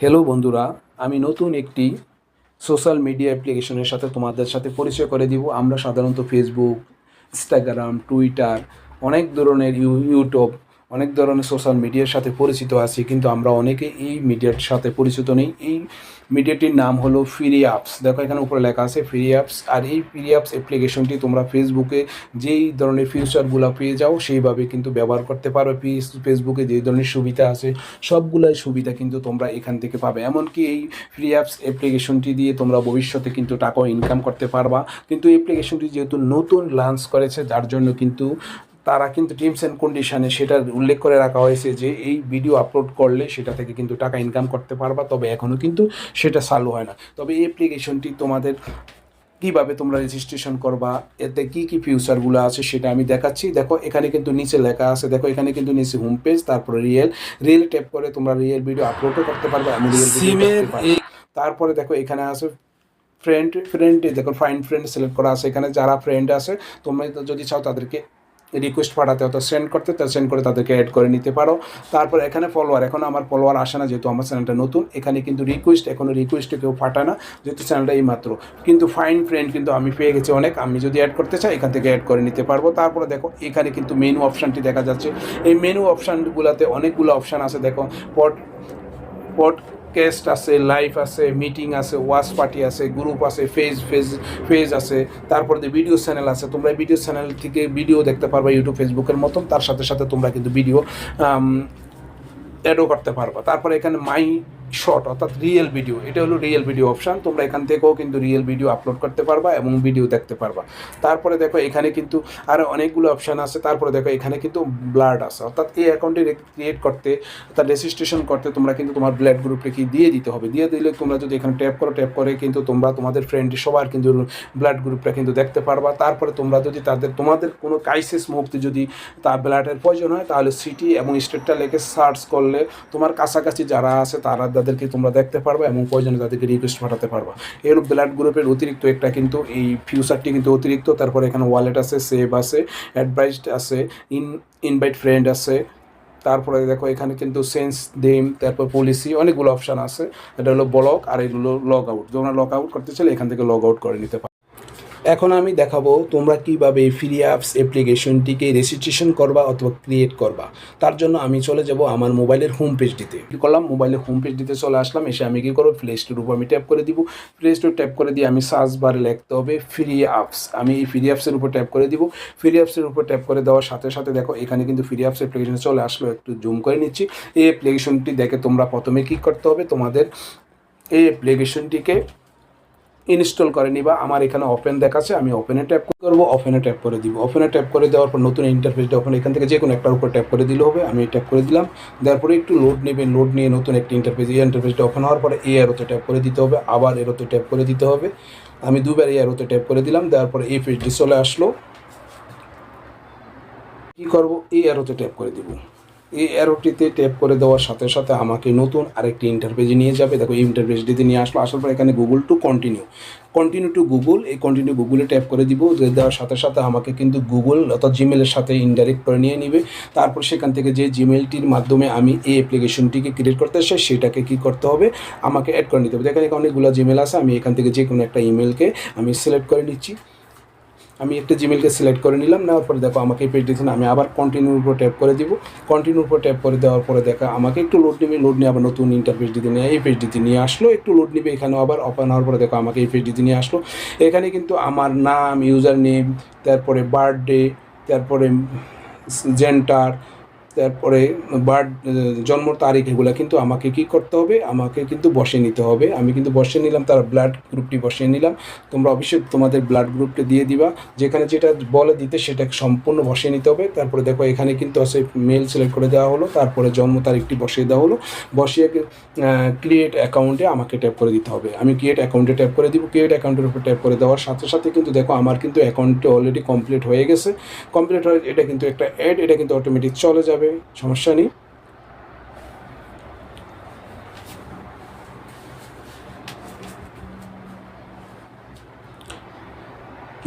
Hello বন্ধুরা, আমি নতুন একটি সোশ্যাল মিডিয়া অ্যাপ্লিকেশনের সাথে তোমাদের সাথে পরিচয় করে দিব। আমরা সাধারণত ফেসবুক ইনস্টাগ্রাম টুইটার অনেক ধরনের ইউটিউব অনেক ধরনের সোশ্যাল মিডিয়ার সাথে পরিচিত আছি, কিন্তু আমরা অনেকে এই মিডিয়ার সাথে পরিচিত নেই। এই মিডিয়াটির নাম হলো ফ্রি অ্যাপস দেখো এখানে উপরে লেখা আছে ফ্রি অ্যাপস আর এই ফ্রি অ্যাপস অ্যাপ্লিকেশনটি তোমরা ফেসবুকে যেই ধরনের ফিউচারগুলো পেয়ে যাও, সেইভাবে কিন্তু ব্যবহার করতে পারো। ফেস- ফেসবুকে যেই ধরনের সুবিধা আছে, সবগুলাই সুবিধা কিন্তু তোমরা এখান থেকে পাবে। এমনকি এই ফ্রি অ্যাপস অ্যাপ্লিকেশনটি দিয়ে তোমরা ভবিষ্যতে কিন্তু টাকাও ইনকাম করতে পারবা। কিন্তু অ্যাপ্লিকেশনটি যেহেতু নতুন লঞ্চ করেছে, যার জন্য কিন্তু তারা কিন্তু টিমস অ্যান্ড কন্ডিশনে সেটা উল্লেখ করে রাখা হয়েছে যে এই ভিডিও আপলোড করলে সেটা থেকে কিন্তু টাকা ইনকাম করতে পারবা তবে এখনও কিন্তু সেটা চালু হয় না। তবে এই অ্যাপ্লিকেশনটি তোমাদের কীভাবে তোমরা রেজিস্ট্রেশন করবা এতে কি কি ফিউচারগুলো আছে সেটা আমি দেখাচ্ছি। দেখো এখানে কিন্তু নিচে লেখা আছে দেখো এখানে কিন্তু নিচে হোম পেজ তারপরে রিয়েল রিয়েল ট্যাপ করে তোমরা রিয়েল ভিডিও আপলোডও করতে পারবে আমি রিয়েল ভিডিও তারপরে দেখো এখানে আছে ফ্রেন্ড ফ্রেন্ড দেখো ফাইন ফ্রেন্ড সিলেক্ট করা আছে এখানে যারা ফ্রেন্ড আছে তোমরা যদি চাও তাদেরকে রিকোয়েস্ট পাঠাতে হতো সেন্ড করতে, তা সেন্ড করে তাদেরকে অ্যাড করে নিতে পারো। তারপর এখানে ফলোয়ার এখন আমার ফলোয়ার আসে না, যেহেতু আমার চ্যানেলটা নতুন, এখানে কিন্তু রিকোয়েস্ট এখনও রিকোয়েস্টে কেউ পাঠায় না, যেহেতু চ্যানেলটা এই মাত্র কিন্তু ফাইন ফ্রেন্ড কিন্তু আমি পেয়ে গেছি অনেক, আমি যদি অ্যাড করতে চাই, এখান থেকে অ্যাড করে নিতে পারব। তারপরে দেখো, এখানে কিন্তু মেনু অপশানটি দেখা যাচ্ছে। এই মেনু অপশানগুলোতে অনেকগুলো অপশান আছে, দেখো পট পডকাস্ট আছে লাইভ আছে মিটিং আছে ওয়াচ পার্টি আছে গ্রুপ আছে ফেজ ফেজ ফেজ আছে, তারপর তারপরে ভিডিও চ্যানেল আছে, তোমরা ভিডিও চ্যানেল থেকে ভিডিও দেখতে পারবা ইউটিউব ফেসবুকের মতন, তার সাথে সাথে তোমরা কিন্তু ভিডিও অ্যাডও করতে পারবা। তারপরে এখানে মাই শর্ট অর্থাৎ রিয়েল ভিডিও এটা হলো রিয়েল ভিডিও অপশান তোমরা এখান থেকেও কিন্তু রিয়েল ভিডিও আপলোড করতে পারবা এবং ভিডিও দেখতে পারবা। তারপরে দেখো, এখানে কিন্তু আরও অনেকগুলো অপশান আছে। তারপরে দেখো, এখানে কিন্তু ব্লাড আছে। অর্থাৎ এই অ্যাকাউন্টে ক্রিয়েট করতে, অর্থাৎ রেজিস্ট্রেশন করতে তোমরা কিন্তু তোমার ব্লাড গ্রুপে কি দিয়ে দিতে হবে। দিয়ে দিলে তোমরা যদি এখানে ট্যাপ করো ট্যাপ করে কিন্তু তোমরা তোমাদের ফ্রেন্ড সবার কিন্তু ব্লাড গ্রুপটা কিন্তু দেখতে পারবা। তারপরে তোমরা যদি তাদের, তোমাদের কোনো ক্রাইসিস মুহূর্তে যদি তার ব্লাডের প্রয়োজন হয়, তাহলে সিটি এবং স্টেটটা লেখে সার্চ করলে তোমার কাছাকাছি যারা আছে, তারা তাদেরকে তোমরা দেখতে পারবে এবং প্রয়োজনে তাদেরকে রিকোয়েস্ট পাঠাতে পারবা। এই হলো ব্লাড গ্রুপের অতিরিক্ত একটা কিন্তু এই ফিউচারটি কিন্তু অতিরিক্ত। তারপরে এখানে ওয়ালেট আছে সেভ আছে অ্যাডভাইসড আছে ইন ইনভাইট ফ্রেন্ড আছে। তারপরে দেখো এখানে কিন্তু সেন্স দেম তারপর পলিসি অনেকগুলো অপশান আছে। এটা হলো ব্লক আর এগুলো লগ আউট তোমরা লগ আউট করতে চাইলে এখান থেকে লগ আউট করে নিতে পারো। এখন আমি দেখাবো তোমরা কীভাবে ফ্রি অ্যাপস অ্যাপ্লিকেশনটিকে রেজিস্ট্রেশন করবা অথবা ক্রিয়েট করবা। তার জন্য আমি চলে যাব আমার মোবাইলের হোম পেজটিতে কী করলাম? মোবাইলের হোম পেজটিতে চলে আসলাম, এসে আমি কী করব? প্লে স্টোর উপর আমি ট্যাপ করে দিব। প্লে স্টোর ট্যাপ করে দিয়ে আমি সার্চ বারে লিখতে হবে ফ্রি অ্যাপস আমি এই ফ্রি অ্যাপসের উপর ট্যাপ করে দিব। ফ্রি অ্যাপসের উপর ট্যাপ করে দেওয়ার সাথে সাথে দেখো, এখানে কিন্তু ফ্রি অ্যাপস অ্যাপ্লিকেশন চলে আসলো। একটু জুম করে নিচ্ছি। এই অ্যাপ্লিকেশনটি দেখে তোমরা প্রথমে কী করতে হবে? তোমাদের এই অ্যাপ্লিকেশনটিকে ইনস্টল করে নিবা। আমার এখানে ওপেন দেখাচ্ছে আমি ওপেনে ট্যাপ করব ওপেনে ট্যাপ করে দিব। ওপেনে ট্যাপ করে দেওয়ার পর নতুন ইন্টারফেসটা ওপেন এখান থেকে যে কোনো একটার উপর ট্যাপ করে দিলে হবে, আমি ট্যাপ করে দিলাম। দেওয়ার পরে একটু লোড নেবে লোড নিয়ে নতুন একটা ইন্টারফেস এই ইন্টারফেসটা ওপেন হওয়ার পরে এই এরোতে ট্যাপ করে দিতে হবে, আবার এরোতে ট্যাপ করে দিতে হবে। আমি দুবার এই এরোতে ট্যাপ করে দিলাম, দেওয়ার পরে এই পেজটি চলে আসলো। কী করব? এই অ্যারোতে ট্যাপ করে দিব। এই অ্যারোটিতে ট্যাপ করে দেওয়ার সাথে সাথে আমাকে নতুন আরেকটি ইন্টারপেজে নিয়ে যাবে। দেখো, এই নিয়ে আসলো। আসার পর এখানে Google to continue continue to Google এই কন্টিনিউ গুগলে ট্যাপ করে দিব। দেওয়ার সাথে সাথে আমাকে কিন্তু গুগল অর্থাৎ জিমেলের সাথে ইনডাইরেক্ট করে নিয়ে নিবে। তারপর সেখান থেকে যে জিমেলটির মাধ্যমে আমি এই অ্যাপ্লিকেশনটিকে ক্রিয়েট করতে চাই সেটাকে কী করতে হবে? আমাকে অ্যাড করে নিতে হবে। দেখেন, এখানে অনেকগুলো জিমেল আছে। আমি এখান থেকে যে কোনো একটা ইমেলকে আমি সিলেক্ট করে নিচ্ছি। আমি একটা জিমেলকে সিলেক্ট করে নিলাম, নেওয়ার পরে দেখো আমাকে পেজ দিয়েছেন আমি আবার কন্টিনিউর উপর ট্যাপ করে দিব। কন্টিনিউর উপর ট্যাপ করে দেওয়ার পরে দেখা আমাকে একটু লোড নেবে লোড নিয়ে আবার নতুন ইন্টারফেস দিতে নিয়ে, এই পেজটিতে নিয়ে আসলো। একটু লোড নেবে এখানে আবার ওপেন হওয়ার পরে দেখো আমাকে এই পেজটিতে নিয়ে আসলো। এখানে কিন্তু আমার নাম ইউজার নেম তারপরে বার্থডে তারপরে জেন্টার তারপরে বার্থ, জন্ম তারিখ এগুলো কিন্তু আমাকে কি করতে হবে? আমাকে কিন্তু বসে নিতে হবে। আমি কিন্তু বসে নিলাম, তার ব্লাড গ্রুপটি বসিয়ে নিলাম। তোমরা অবশ্যই তোমাদের ব্লাড গ্রুপটা দিয়ে দিবা। যেখানে যেটা বলে দিতে সেটা সম্পূর্ণ বসিয়ে নিতে হবে। তারপরে দেখো, এখানে কিন্তু আছে মেল সিলেক্ট করে দেওয়া হলো। তারপরে জন্ম তারিখটি বসিয়ে দেওয়া হলো। বসিয়ে ক্রিয়েট অ্যাকাউন্টে আমাকে ট্যাপ করে দিতে হবে। আমি ক্রিয়েট অ্যাকাউন্টে ট্যাপ করে দিব। ক্রিয়েট অ্যাকাউন্টের উপর ট্যাপ করে দেওয়ার সাথে সাথে কিন্তু দেখো, আমার কিন্তু অ্যাকাউন্টটি অলরেডি কমপ্লিট হয়ে গেছে। কমপ্লিট হয়ে, এটা কিন্তু একটা অ্যাড এটা কিন্তু অটোমেটিক চলে যাবে। সমস্যা নেই।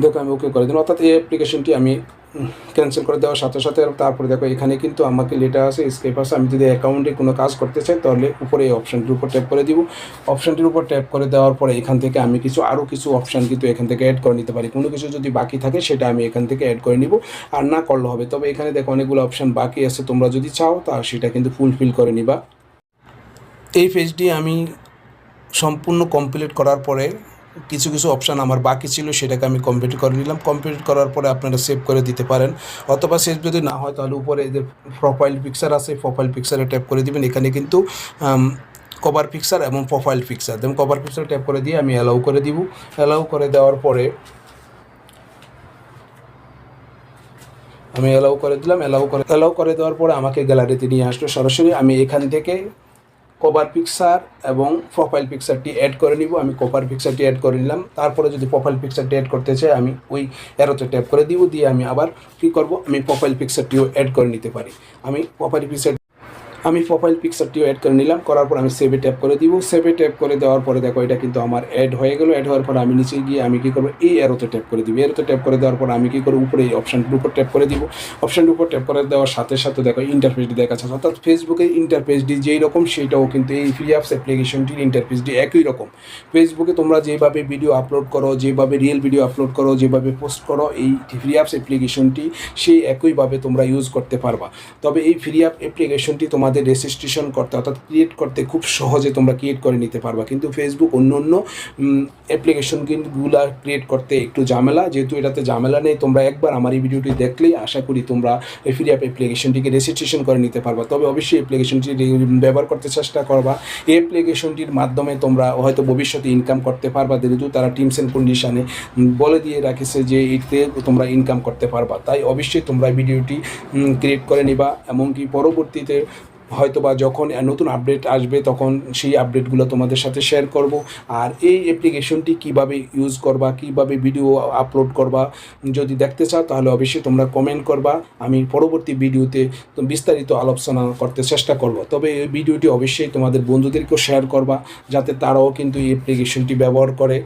দেখো আমি ওকে করে দিন অর্থাৎ এই অ্যাপ্লিকেশনটি আমি ক্যান্সেল করে দেওয়ার সাথে সাথে তারপরে দেখো, এখানে কিন্তু আমাকে লেটার আছে স্কেপ আছে। আমি যদি অ্যাকাউন্টে কোনো কাজ করতে চাই, তাহলে উপরে এই অপশানটির উপর ট্যাপ করে দিব। অপশানটির উপর ট্যাপ করে দেওয়ার পরে এখান থেকে আমি কিছু আরও কিছু অপশান কিন্তু এখান থেকে অ্যাড করে নিতে পারি। কোনো কিছু যদি বাকি থাকে, সেটা আমি এখান থেকে অ্যাড করে নিব। আর না করলে হবে। তবে এখানে দেখো, অনেকগুলো অপশান বাকি আছে। তোমরা যদি চাও, তা সেটা কিন্তু ফুলফিল করে নিবা। এই পেজটি আমি সম্পূর্ণ কমপ্লিট করার পরে কিছু কিছু অপশান আমার বাকি ছিল, সেটাকে আমি কমপ্লিট করে নিলাম। কমপ্লিট করার পরে আপনারা সেভ করে দিতে পারেন। অথবা সেভ যদি না হয়, তাহলে উপরে যে প্রোফাইল পিকচার আছে প্রোফাইল পিকচারে ট্যাপ করে দিবেন। এখানে কিন্তু কভার পিকচার এবং profile picture then cover picture tap করে দিয়ে আমি অ্যালাউ করে দিব। অ্যালাউ করে দেওয়ার পরে, আমি অ্যালাউ করে দিলাম। অ্যালাউ করে অ্যালাউ করে দেওয়ার পরে আমাকে গ্যালারিতে নিয়ে আসলো সরাসরি। আমি এখান থেকে কভার পিকচার এবং প্রোফাইল পিকচারটি অ্যাড করে নিব। আমি কভার পিকচারটি অ্যাড করে নিলাম। তারপরে যদি প্রোফাইল পিকচারটি অ্যাড করতে চাই, আমি ওই অ্যারোতে ট্যাপ করে দিব। দিয়ে আমি আবার কী করব? আমি প্রোফাইল পিকচারটিও অ্যাড করে নিতে পারি। আমি প্রোফাইল পিকচার আমি প্রোফাইল পিকচারটিও অ্যাড করে নিলাম, করার পর আমি সেভে ট্যাপ করে দিব। সেভে ট্যাপ করে দেওয়ার পরে দেখো, এটা কিন্তু আমার অ্যাড হয়ে গেল। অ্যাড হওয়ার পর আমি নিচে গিয়ে আমি কী করব? এই অ্যারোতে ট্যাপ করে দিব। এরোতে ট্যাপ করে দেওয়ার পর আমি কী করব? উপরে এই অপশানটির উপর ট্যাপ করে দিব। অপশানটির উপর ট্যাপ করে দেওয়ার সাথে সাথে দেখো ইন্টারফেসটি দেখা যাচ্ছে অর্থাৎ ফেসবুকের ইন্টারফেসটি যেই রকম সেইটাও কিন্তু এই ফ্রি অ্যাপস অ্যাপ্লিকেশনটির ইন্টারফেসটি একই রকম। ফেসবুকে তোমরা যেভাবে ভিডিও আপলোড করো, যেভাবে রিয়েল ভিডিও আপলোড করো, যেভাবে পোস্ট করো, এই ফ্রি অ্যাপস অ্যাপ্লিকেশনটি সেই একইভাবে তোমরা ইউজ করতে পারবা। তবে এই ফ্রি অ্যাপ অ্যাপ্লিকেশনটি তোমাদের রেজিস্ট্রেশন করতে, অর্থাৎ ক্রিয়েট করতে খুব সহজে তোমরা ক্রিয়েট করে নিতে পারবা। কিন্তু ফেসবুক অন্য অন্য অ্যাপ্লিকেশনগুলো ক্রিয়েট করতে একটু ঝামেলা। যেহেতু এটাতে ঝামেলা নেই, তোমরা একবার আমার এই ভিডিওটি দেখলেই আশা করি তোমরা এই ফ্রি অ্যাপ অ্যাপ্লিকেশনটিকে রেজিস্ট্রেশন করে নিতে পারবা। তবে অবশ্যই অ্যাপ্লিকেশনটি ব্যবহার করতে চেষ্টা করবা। এই অ্যাপ্লিকেশনটির মাধ্যমে তোমরা হয়তো ভবিষ্যতে ইনকাম করতে পারবা, যেহেতু তারা টিমস অ্যান্ড কন্ডিশনে বলে দিয়ে রাখেছে যে এতে তোমরা ইনকাম করতে পারবা। তাই অবশ্যই তোমরা ভিডিওটি ক্রিয়েট করে নিবা। এমনকি পরবর্তীতে হয়তো বা যখন নতুন আপডেট আসবে, তখন সেই আপডেটগুলো তোমাদের সাথে শেয়ার করব। আর এই অ্যাপ্লিকেশনটি কীভাবে ইউজ করবা, কীভাবে ভিডিও আপলোড করবা, যদি দেখতে চাও, তাহলে অবশ্যই তোমরা কমেন্ট করবা। আমি পরবর্তী ভিডিওতে বিস্তারিত আলোচনা করতে চেষ্টা করব। তবে এই ভিডিওটি অবশ্যই তোমাদের বন্ধুদেরকেও শেয়ার করবা, যাতে তারাও কিন্তু এই অ্যাপ্লিকেশনটি ব্যবহার করে।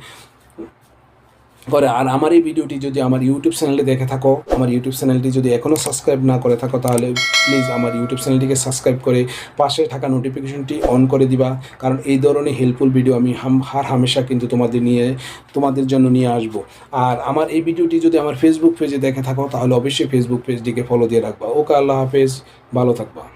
করে আর আমার এই ভিডিওটি যদি আমার ইউটিউব চ্যানেলে দেখে থাকো, আমার ইউটিউব চ্যানেলটি যদি এখনও সাবস্ক্রাইব না করে থাকো, তাহলে প্লিজ আমার ইউটিউব চ্যানেলটিকে সাবস্ক্রাইব করে পাশে থাকা নোটিফিকেশনটি অন করে দিবা। কারণ এই ধরনের হেল্পফুল ভিডিও আমি হার হামেশা কিন্তু তোমাদের নিয়ে, তোমাদের জন্য নিয়ে আসব। আর আমার এই ভিডিওটি যদি আমার ফেসবুক পেজে দেখে থাকো, তাহলে অবশ্যই ফেসবুক পেজটিকে ফলো দিয়ে রাখবা। ওকে, আল্লাহ হাফেজ। ভালো থাকবা।